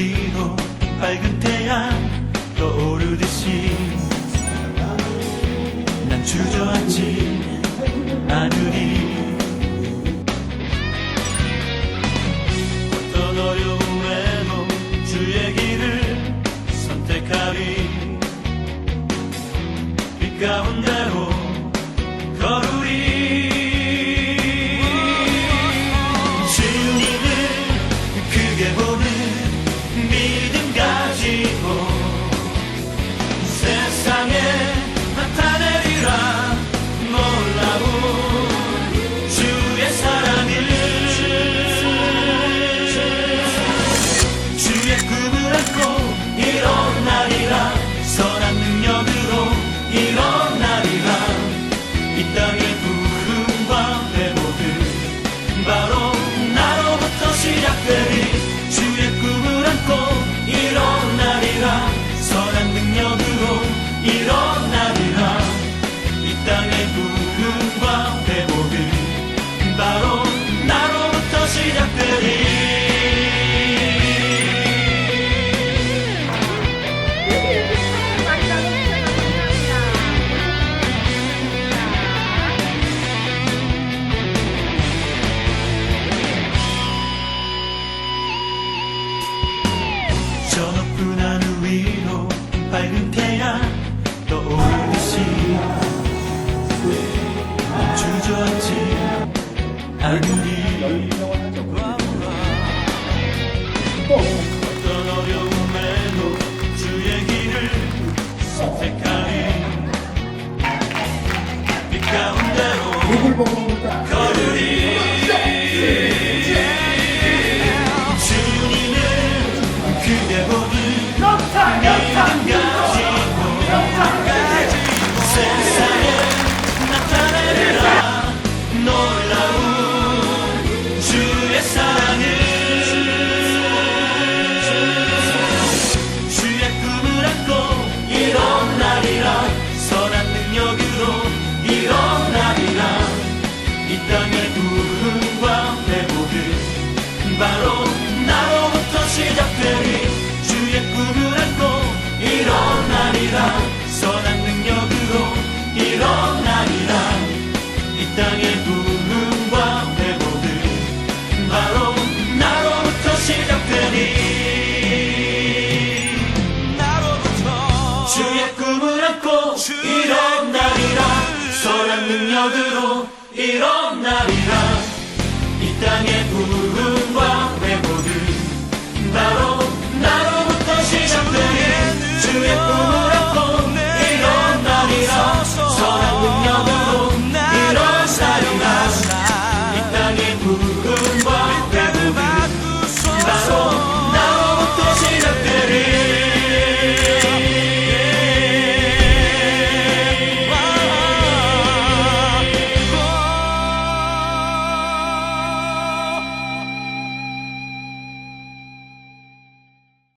위로 밝은 태양 떠오르듯이 난 주저앉지 않으리. 어떤 어려움에도 주의 길을 선택하리. 빛 가운데로 걸으리. Sangre 밝은 태양 떠오르듯이 주저앉지 아무리 어떤 어려움에도 주의 길을 선택하리. 빛 가운데로 the only 능력으로 일어나리라 이 땅에 부르